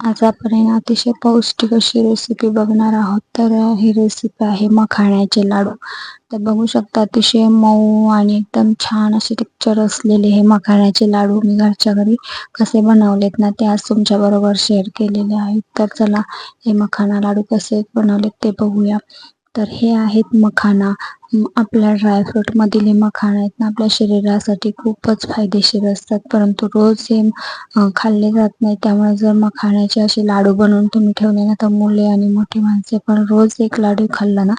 आज आपण अतिशय पौष्टिक अशी रेसिपी बघणार आहोत. तर ही रेसिपी आहे मखाण्याचे लाडू. तर बघू शकता अतिशय मऊ आणि एकदम छान असे टेक्चर असलेले हे मखाण्याचे लाडू मी घरच्या घरी कसे बनवलेत ना ते आज तुमच्या बरोबर शेअर केलेले आहेत. तर चला हे मखाना लाडू कसे बनवलेत ते बघूया. तर हे आहेत मखाना आपल्या ड्रायफ्रूट मधील हे मखाना आहेत ना आपल्या शरीरासाठी खूपच फायदेशीर असतात. परंतु रोज हे खाल्ले जात नाही. त्यामुळे जर मखाण्याचे असे लाडू बनवून तुम्ही ठेवले ना तर मुले आणि मोठी माणसे पण रोज एक लाडू खाल्ला ना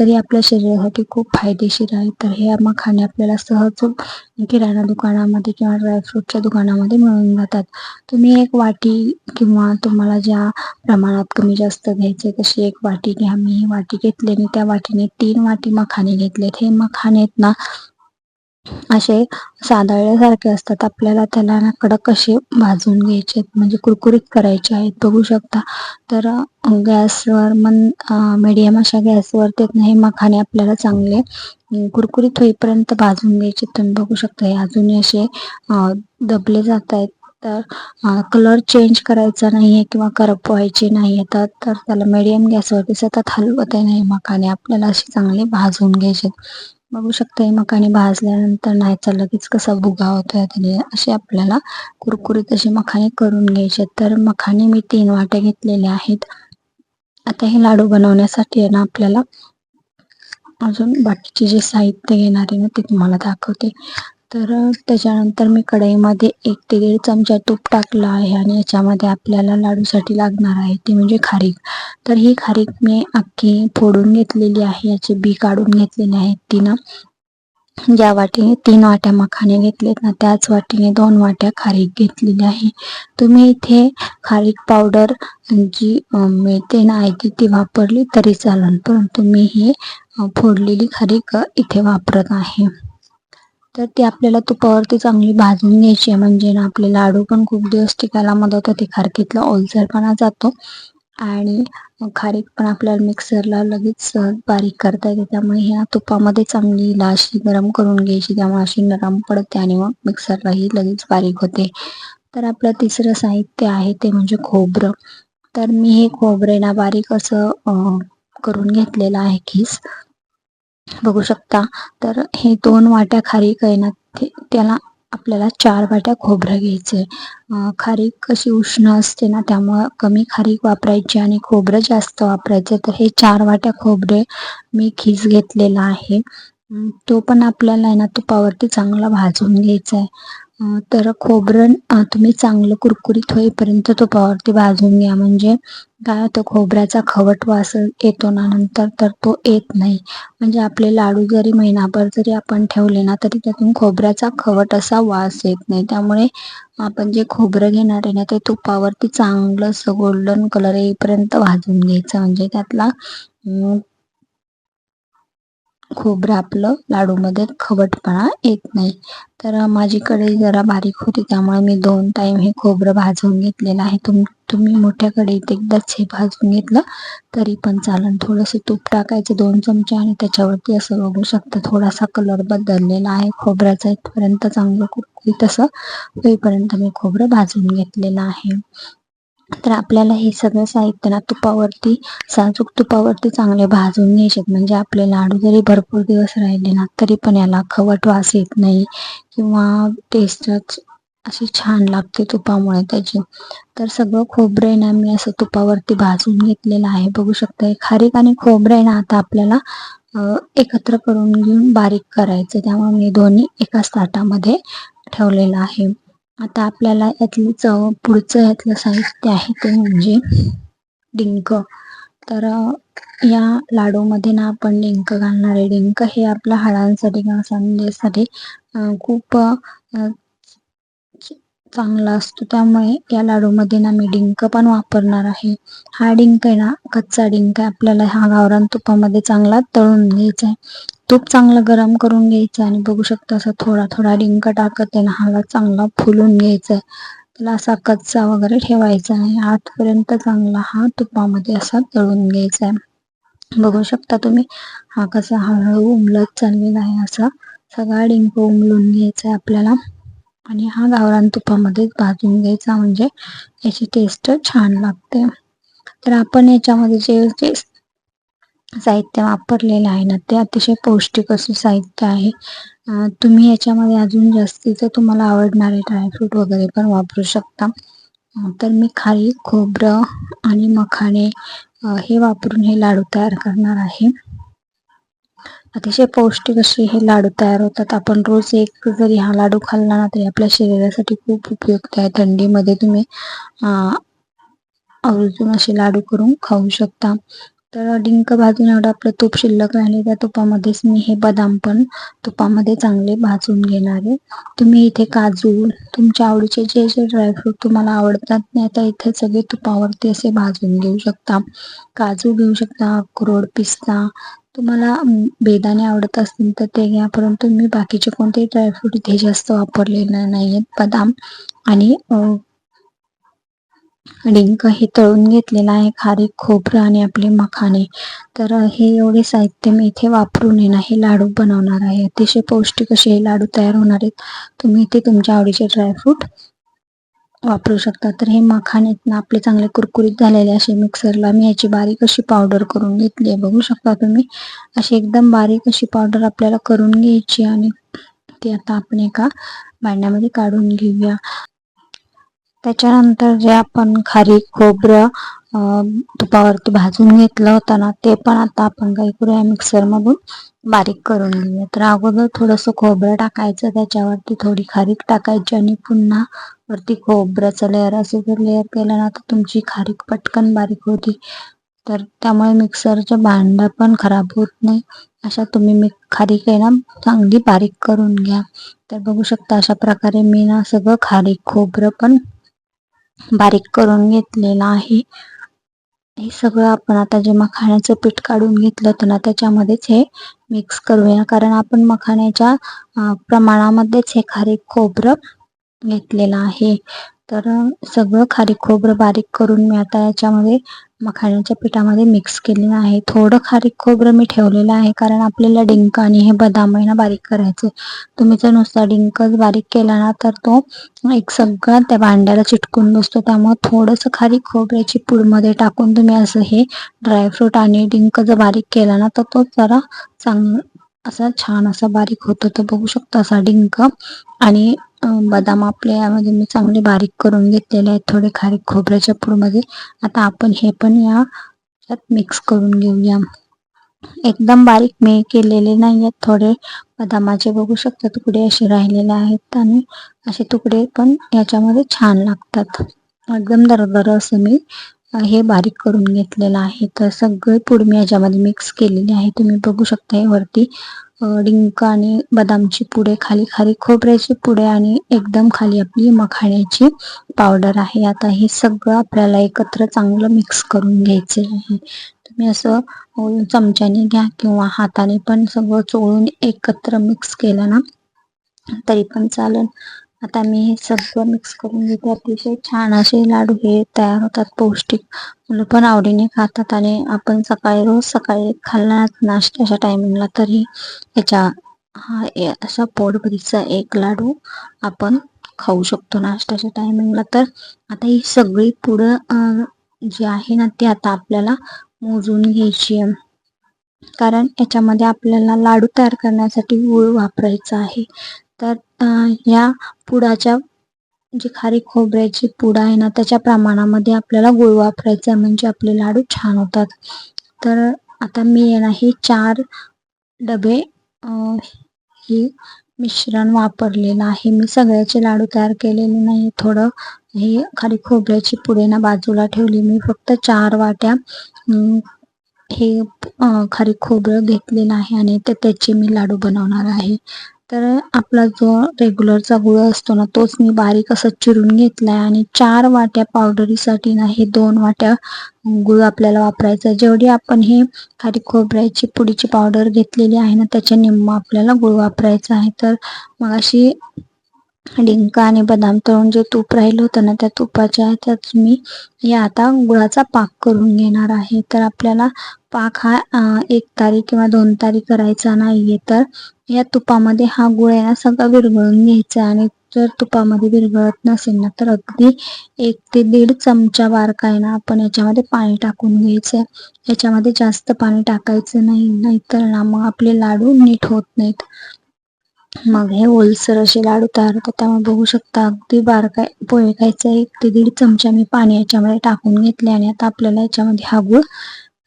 तरी आपल्या शरीरासाठी खूप फायदेशीर आहे. तर हे मखाणे आपल्याला सहज किराणा दुकानामध्ये किंवा ड्रायफ्रूटच्या दुकानामध्ये मिळून जातात. तुम्ही एक वाटी किंवा तुम्हाला ज्या प्रमाणात कमी जास्त घ्यायचे तशी एक वाटी घ्या. मी ही वाटी घेतली आणि त्या वाटीने तीन वाटी मखाणे मखाने घेतलेत हे मखाने आहेत ना. असे सादळल्यासारखे असतात. आपल्याला त्याला ना कडक असे भाजून घ्यायचे म्हणजे कुरकुरीत करायचे आहेत. बघू शकता. तर गॅसवर मन मीडियम अशा गॅसवर ते हे मखाने आपल्याला चांगले कुरकुरीत होईपर्यंत भाजून घ्यायचे तुम्ही बघू शकता. हे अजूनही असे दबले जात आहेत. तर कलर चेंज करायचा नाही आहे किंवा करप करपवायचे नाही तर तर त्याला मीडियम गॅसवरती सतत हलवत आहे नाही मकाने आपल्याला अशी चांगले भाजून घ्यायचे बघू शकता हे मखाने भाजल्यानंतर नाहीचा लगेच कसा भुगा होतोय त्याने असे आपल्याला कुरकुरीत असे मखाने करून घ्यायचे तर मखाने मी तीन वाट्या घेतलेल्या आहेत. आता हे लाडू बनवण्यासाठी आहे ना आपल्याला अजून बाकीचे जे साहित्य घेणार आहे ना ते तुम्हाला दाखवते. तर त्याच्यानंतर मी कढईमध्ये एक ते दीड चमचा तूप टाकलं आहे आणि याच्यामध्ये आपल्याला लाडूसाठी लागणार आहे ते म्हणजे खारीक. तर ही खारीक मी अख्खी फोडून घेतलेली आहे याचे बी काढून घेतलेले आहेत तिनं. ज्या वाटीने तीन वाट्या मखाने घेतलेत ना त्याच वाटीने दोन वाट्या खारीक घेतलेली आहे. तुम्ही इथे खारीक पावडर जी मिळते ना आहे ती वापरली तरी चालेल परंतु मी ही फोडलेली खारीक इथे वापरत आहे. तर ती आपल्याला तुपावरती चांगली भाजून घ्यायची आहे. म्हणजे ना आपले लाडू पण खूप दिवस टिकायला मदत होते. खारकीतला ओलसरपणा जातो. आणि खारीक पण आपल्याला मिक्सरला लगेच बारीक करता येते. त्यामुळे ह्या तुपामध्ये चांगली लाशी गरम करून घ्यायची. त्यामुळे अशी नरम पडते आणि मग मिक्सरलाही लगेच बारीक होते. तर आपलं तिसरं साहित्य आहे ते म्हणजे खोबरं. तर मी हे खोबरे ना बारीक असं करून घेतलेलं आहे खीस. बघू शकता. तर हे दोन वाट्या खारीक आहे ना त्याला आपल्याला चार वाट्या खोबरं घ्यायचंय. खारीक कशी उष्ण असते ना त्यामुळं कमी खारीक वापरायची आणि खोबरं जास्त वापरायचं. तर हे चार वाट्या खोबरे मी खीस घेतलेला आहे. तो पण आपल्याला आहे ना तुपावरती चांगला भाजून घ्यायचा आहे तर खोबरं तुम्ही चांगलं कुरकुरीत होईपर्यंत तुपावरती भाजून घ्या. म्हणजे काय होतं खोबऱ्याचा खवट वास येतो ना नंतर तर तो येत नाही. म्हणजे आपले लाडू जरी महिनाभर जरी आपण ठेवले ना तरी त्यातून खोबऱ्याचा खवट असा वास येत नाही. त्यामुळे आपण जे खोबरं घेणार आहे ना ते तुपावरती चांगलं असं गोल्डन कलर येईपर्यंत भाजून घ्यायचं. म्हणजे त्यातला खोबरं आपलं लाडूमध्ये खवटपणा येत नाही. तर माझी कढई जरा बारीक होती त्यामुळे मी दोन टाईम हे खोबरं भाजून घेतलेलं आहे. तुम तुम्ही मोठ्या कढईत एकदाच हे भाजून घेतलं तरी पण चालेल. थोडंसं तूप टाकायचं दोन चमचे आणि त्याच्यावरती असं बघू शकता थोडासा कलर बदललेला आहे. खोबऱ्याचा इथपर्यंत चांगलं कुरकुरीत असं होईपर्यंत मी खोबरं भाजून घेतलेलं आहे. तर आपल्याला हे सगळं साहित्य ना तुपावरती साजूक तुपावरती चांगले भाजून घ्यायचे म्हणजे आपले लाडू जरी भरपूर दिवस राहिले ना तरी पण याला खवट वास येत नाही किंवा टेस्टच अशी छान लागते तुपामुळे त्याची. तर सगळं खोबरं ना मी असं तुपावरती भाजून घेतलेलं आहे. बघू शकता खारीक आणि खोबरं ना आता आपल्याला एकत्र करून घेऊन बारीक करायचं. त्यामुळे मी दोन्ही एकाच ताटामध्ये ठेवलेलं आहे. आता आपल्याला यातली चव पुढचं यातलं साहित्य आहे ते म्हणजे डिंक. तर या लाडूमध्ये ना आपण डिंक घालणार आहे. डिंक हे आपल्या हाडांसाठी किंवा सांजेसाठी खूप चांगला असतो. त्यामुळे या लाडूमध्ये ना मी डिंक पण वापरणार आहे. हा डिंक आहे ना कच्चा डिंक आहे. आपल्याला हा गावरान तुपामध्ये चांगला तळून घ्यायचा आहे. तूप चांगलं गरम करून घ्यायचं आणि बघू शकता असं थोडा थोडा डिंक टाकत आहे ना हाला चांगला फुलून घ्यायचा आहे. त्याला असा कच्चा वगैरे ठेवायचा नाही आतपर्यंत चांगला हा तुपामध्ये असा तळून घ्यायचा आहे. बघू शकता तुम्ही हा कसा हळूहळू उमलत चाललेला आहे. असा सगळा डिंक उमलून घ्यायचा आहे आपल्याला. आणि हा गावरान तुपामध्येच भाजून घ्यायचा म्हणजे याची टेस्ट छान लागते. तर आपण याच्यामध्ये जे जे साहित्य वापरलेलं आहे ना ते अतिशय पौष्टिक असं साहित्य आहे. तुम्ही याच्यामध्ये अजून जास्तीचं तुम्हाला आवडणारे ड्रायफ्रूट वगैरे पण वापरू शकता. तर मी खाली खोबरं आणि मखाणे हे वापरून हे लाडू तयार करणार आहे. अतिशय पौष्टिक असे हे लाडू तयार होतात. आपण रोज एक जरी हा लाडू खाल्ला ना तरी आपल्या शरीरासाठी खूप उपयुक्त आहे. थंडीमध्ये तुम्ही आवर्जून असे लाडू करून खाऊ शकता. तर डिंक भाजून एवढं आपलं तूप शिल्लक राहिले त्या तुपामध्येच मी हे बदाम पण तुपामध्ये चांगले भाजून घेणार आहे. तुम्ही इथे काजू तुमच्या आवडीचे जे जे ड्रायफ्रूट तुम्हाला आवडतात नाही तर इथे सगळे तुपावरती असे भाजून घेऊ शकता. काजू घेऊ शकता अक्रोड पिस्ता. तुम्हाला बेदाणे आवडत असतील तर ते घ्या परंतु मी बाकीचे कोणतेही ड्रायफ्रूट इथे जास्त वापरलेले नाही आहेत बदाम आणि डिंक हे तळून घेतलेलं आहे. खारीक खोबरं आणि आपले मखाने तर हे एवढे साहित्य मी इथे वापरून येणार हे लाडू बनवणार आहे. अतिशय पौष्टिक असे हे लाडू तयार होणार आहेत. तुम्ही इथे तुमच्या आवडीचे ड्रायफ्रूट वापरू शकता. तर हे मखाने ना आपले चांगले कुरकुरीत झालेले असे मिक्सरला मी याची बारीक अशी पावडर करून घेतली आहे. बघू शकता तुम्ही अशी एकदम बारीक अशी पावडर आपल्याला करून घ्यायची आणि ती आता आपण एका भांड्यामध्ये काढून घेऊया. त्याच्यानंतर जे आपण खारी खोबरं तुपावरती भाजून घेतलं होतं ना ते पण आता आपण काही करूया मिक्सरमधून बारीक करून घेऊया. तर अगोदर थोडंसं खोबरं टाकायचं त्याच्यावरती थोडी खारीक टाकायची आणि पुन्हा वरती खोबऱ्याचं लेअर असं जर लेअर केलं ना तर तुमची खारीक पटकन बारीक होती. तर त्यामुळे मिक्सरचं भांडं पण खराब होत नाही. अशा तुम्ही मी खारीक आहे ना चांगली बारीक करून घ्या. तर बघू शकता अशा प्रकारे मी ना सगळं खारीक खोबरं पण बारीक करून घेतलेला आहे. हे सगळं आपण आता जे मखाण्याचं पीठ काढून घेतलं होतं ना त्याच्यामध्येच हे मिक्स करूया. कारण आपण मखाण्याच्या प्रमाणामध्येच हे खारीक खोबरं घेतलेलं आहे. तर सगळं खारीक खोबरं बारीक करून मी आता याच्यामध्ये मखाण्याच्या पिठामध्ये मिक्स केलेलं आहे. थोडं खारीक खोबरं मी ठेवलेलं आहे कारण आपल्याला डिंक आणि हे बदाम आहे ना बारीक करायचं. तुम्ही जर नुसता डिंकच बारीक केला ना तर तो एक सगळा त्या भांड्याला चिटकून बसतो. त्यामुळे थोडंसं खारीक खोबऱ्याची पूडमध्ये टाकून तुम्ही असं हे ड्रायफ्रूट आणि डिंक जर बारीक केला ना तर तो जरा चांग असा छान असा बारीक होतो. तर बघू शकतो असा डिंक आणि बदाम आपल्यामध्ये मी चांगले बारीक करून घेतलेले आहेत थोडे खारीक खोबऱ्याच्या पूडमध्ये आता आपण हे पण या मिक्स करून घेऊया. एकदम बारीक मी केलेले नाही आहेत थोडे बदामाचे बघू शकता तुकडे असे राहिलेले आहेत आणि असे तुकडे पण याच्यामध्ये छान लागतात. एकदम दरदर असं मी हे बारीक करून घेतलेलं आहे. तर सगळे पूड मी याच्यामध्ये मिक्स केलेली आहे. तुम्ही बघू शकता हे वरती डिंक आणि बदामची पुडे खाली खाली खोबऱ्याची पुडे आणि एकदम खाली आपली मखाण्याची पावडर आहे. आता हे सगळं आपल्याला एकत्र चांगलं मिक्स करून घ्यायचे आहे. तुम्ही असं चमच्याने घ्या किंवा हाताने पण सगळं चोळून एकत्र मिक्स केलं ना तरी पण चालेल. आता मी हे सगळं मिक्स करून घेते. अतिशय छान असे लाडू हे तयार होतात पौष्टिक. मुलं पण आवडीने खातात आणि आपण सकाळी रोज सकाळी खाल्ला नाश्त्याच्या टायमिंगला तरी याच्या हा असा पोटभरीचा एक लाडू आपण खाऊ शकतो नाश्त्याच्या टायमिंगला तर आता ही सगळी पुढं जी आहे ना ती आता आपल्याला मोजून घ्यायची आहे. कारण याच्यामध्ये आपल्याला लाडू तयार करण्यासाठी गूळ वापरायचा आहे. तर या पुडाच्या जी खारी खोबऱ्याची पूड आहे ना त्याच्या प्रमाणामध्ये आपल्याला गुळ वापरायचा म्हणजे आपले लाडू छान होतात. तर आता मी येणार हे चार डबे हे मिश्रण वापरलेलं आहे. मी सगळ्याचे लाडू तयार केलेले नाही. थोडं हे खाली खोबऱ्याची पुढे ना बाजूला ठेवली. मी फक्त चार वाट्या हे खारी खोबरं घेतलेलं आहे. आणि ते त्याचे मी लाडू बनवणार आहे. तर आपला जो रेग्युलरचा गुळ असतो ना तोच मी बारीक असं चिरून घेतलाय आणि चार वाट्या पावडरीसाठी ना हे दोन वाट्या गुळ आपल्याला वापरायचा. जेवढी आपण हे खारी खोबऱ्याची पुडीची पावडर घेतलेली आहे ना त्याच्या निम्म आपल्याला गुळ वापरायचा आहे. तर मग अशी डिंक आणि बदाम तळून जे तूप राहिलं होतं ना त्या तुपाच्या ह्याच्यात मी या आता गुळाचा पाक करून घेणार आहे. तर आपल्याला पाक हा एक तारी किंवा दोन तारी करायचा नाहीये. तर या तुपामध्ये हा गुळ आहे ना सगळा विरघळून घ्यायचा आणि जर तुपामध्ये विरघळत नसेल ना तर अगदी एक ते दीड चमचा बारका आहे ना आपण याच्यामध्ये पाणी टाकून घ्यायचं. याच्यामध्ये जास्त पाणी टाकायचं नाही नाहीतर ना मग आपले लाडू नीट होत नाहीत. मग हे ओलसर असे लाडू तयार होतात त्यामुळे बघू शकता अगदी बारकाय पोहे खायचं एक ते दीड चमचा मी पाणी याच्यामध्ये टाकून घेतले आणि आता आपल्याला याच्यामध्ये हा गुळ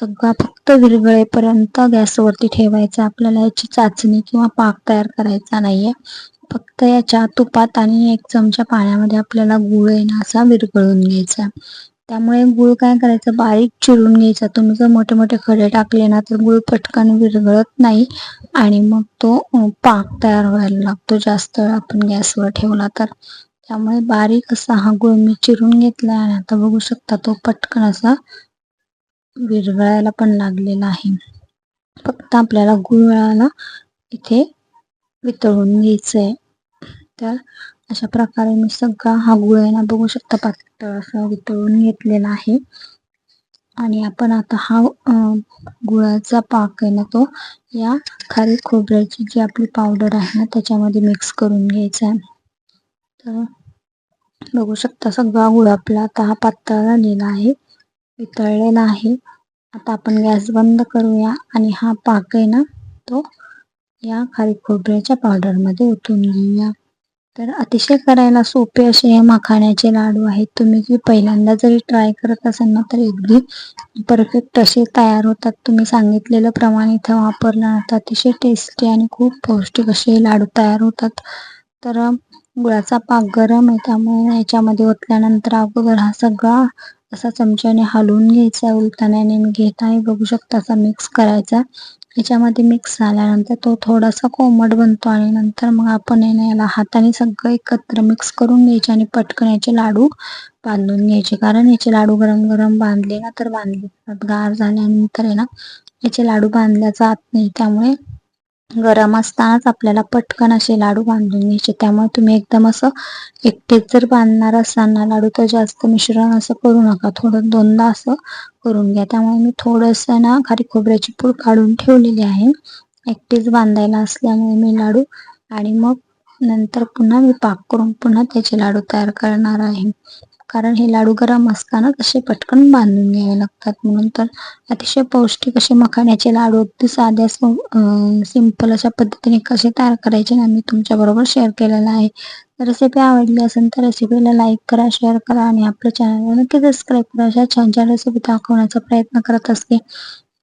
सगळा फक्त विरगळेपर्यंत गॅसवरती ठेवायचा. आपल्याला याची चाचणी किंवा पाक तयार करायचा नाहीये. फक्त याच्या तुपात आणि एक चमचा पाण्यामध्ये आपल्याला गुळ येणं असा विरघळून घ्यायचा. त्यामुळे गुळ काय करायचं? बारीक चिरून घ्यायचा. तुम्ही जर मोठे मोठे खडे टाकले ना तर गुळ पटकन विरघळत नाही आणि मग तो पाक तयार व्हायला लागतो. जास्त वेळ आपण गॅसवर ठेवला तर. त्यामुळे बारीक असा हा गुळ मी चिरून घेतला आणि आता बघू शकता तो पटकन असा विरघळायला पण लागलेला आहे. फक्त आपल्याला गुळाला इथे वितळून घ्यायचंय. तर अशा प्रकारे मी सगळा हा गुळ आहे ना बघू शकता पातळ असा वितळून घेतलेला आहे. आणि आपण आता हा गुळाचा पाक आहे ना तो या खारी खोबऱ्याची जी आपली पावडर आहे ना त्याच्यामध्ये मिक्स करून घ्यायचा आहे. तर बघू शकता सगळा गुळ आपला आता हा पातळ झालेला आहे वितळलेला आहे. आता आपण गॅस बंद करूया आणि हा पाक आहे ना तो या खारी खोबऱ्याच्या पावडरमध्ये ओतून घेऊया. तर अतिशय करायला सोपे असे हे मखाण्याचे लाडू आहेत. तुम्ही जर पहिल्यांदा जरी ट्राय करत असाल ना तर अगदी परफेक्ट असे तयार होतात. तुम्ही सांगितलेलं प्रमाण इथं वापरलं तर अतिशय टेस्टी आणि खूप पौष्टिक असे लाडू तयार होतात. तर गुळाचा पाक गरम आहे त्यामुळे याच्यामध्ये ओतल्यानंतर अगोदर हा सगळा असा चमच्याने हलवून घ्यायचा उलताना मी घेत आहे बघू शकता असा मिक्स करायचा. याच्यामध्ये मिक्स झाल्यानंतर तो थोडासा कोमट बनतो आणि नंतर मग आपण याला हाताने सगळं एकत्र मिक्स करून घ्यायचे आणि पटकन याचे लाडू बांधून घ्यायचे. कारण याचे लाडू गरम गरम बांधले ना तर बांधले. गार झाल्यानंतर आहे ना याचे लाडू बांधल्या जात नाही. त्यामुळे गरम असतानाच आपल्याला पटकन असे लाडू बांधून घ्यायचे. त्यामुळे तुम्ही एकदम असं एकटेच जर बांधणार असाल ना लाडू तर जास्त मिश्रण असं करू नका. थोडं दोनदा असं करून घ्या. त्यामुळे मी थोडंसं ना खारी खोबऱ्याची पूड काढून ठेवलेली आहे. एकटेच बांधायला असल्यामुळे मी लाडू आणि मग नंतर पुन्हा मी पाक करून पुन्हा त्याचे लाडू तयार करणार आहे. कारण हे लाडू गरम असताना तसे पटकन बांधून घ्यावे लागतात म्हणून तर अतिशय पौष्टिक असे मखाण्याचे लाडू अगदी साध्या सिंपल अशा पद्धतीने कसे तयार करायचे ना मी तुमच्या बरोबर शेअर केलेला आहे. रेसिपी आवडली असेल तर रेसिपीला लाईक करा शेअर करा आणि आपल्या चॅनलला नक्की सबस्क्राईब करा. अशा छान छान रेसिपी दाखवण्याचा प्रयत्न करत असते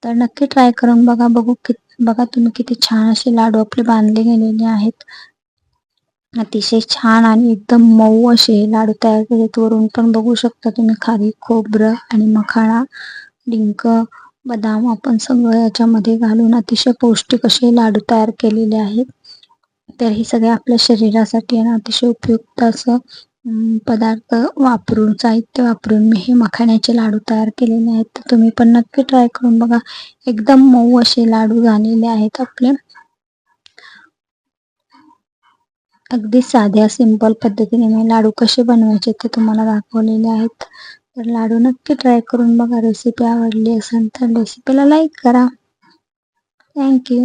तर नक्की ट्राय करून बघा. बघू किती बघा तुम्ही किती छान असे लाडू आपले बांधले गेलेले आहेत. अतिशय छान आणि एकदम मऊ असे लाडू तयार केलेत. वरून पण बघू शकता तुम्ही खारी खोबरं आणि मखाणा डिंक बदाम आपण सगळं याच्यामध्ये घालून अतिशय पौष्टिक असे लाडू तयार केलेले आहेत. तर हे सगळे आपल्या शरीरासाठी आणि अतिशय उपयुक्त असं पदार्थ वापरून साहित्य वापरून मी हे मखाण्याचे लाडू तयार केलेले आहेत. तर तुम्ही पण नक्की ट्राय करून बघा. एकदम मऊ असे लाडू झालेले आहेत आपले. अगदी साध्या सिंपल पद्धतीने मी लाडू कसे बनवायचे ते तुम्हाला दाखवलेले आहेत. तर लाडू नक्की ट्राय करून बघा रेसिपी आवडली असेल तर रेसिपीला लाईक करा. थँक्यू